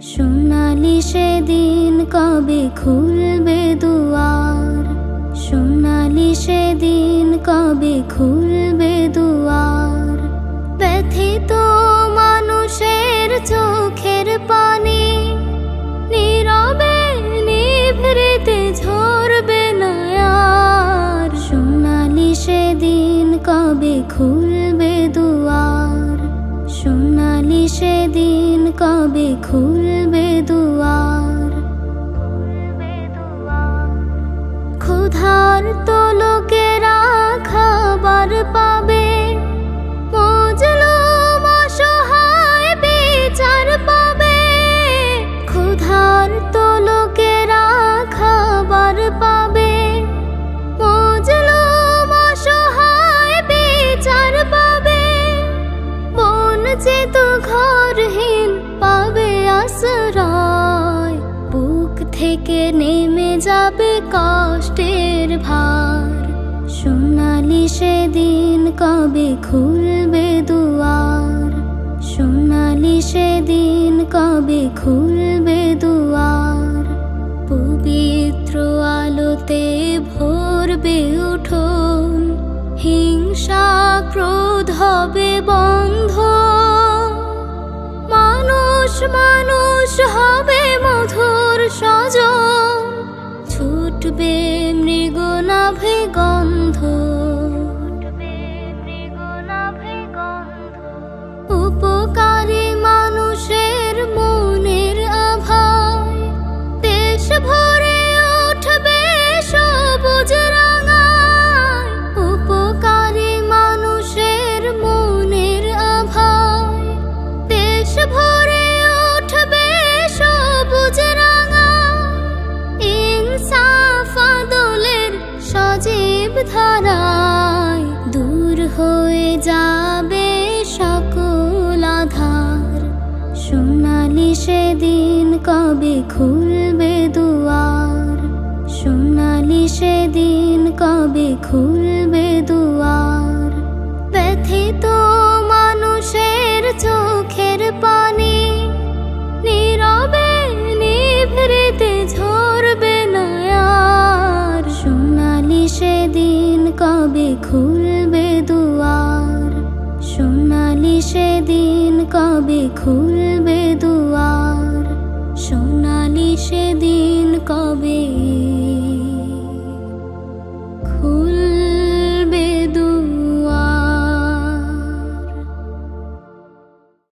সোনালি সেদিন কবে খুলবে দুয়ার? সোনালি সেদিন কবে খুলবে দুয়ার? ব্যথিত মানুষের চোখের পানি নীরবে নিভৃতে ঝরবে না আর সোনালি সেদিন কবে খুলবে দুয়ার? সোনালি সেদিন কবে খুলবে দুয়ার? ক্ষুধার তো লোকেরা খাবার পাবে। ক্ষুধার তো লোকেরা খাবার পাবে আশ্রয়। বুক থেকে নেমে যাবে কষ্টের ভার। সোনালি সেদিন কবে খুলবে দুয়ার? সোনালি সেদিন কবে খুলবে দুয়ার? পবিত্র আলোতে ভরবে উঠোন। হিংসা ক্রোধ হবে বন্ধ মানুষ হবে মধুর। ধারায় দূর হয়ে যাবে সকল আধার। সোনালি সেদিন কবে খুলবে দুয়ার? সোনালি সেদিন কবে খুলবে খুলবে দুয়ার সোনালি সেদিন কবে খুলবে দুয়ার সোনালি সেদিন কবে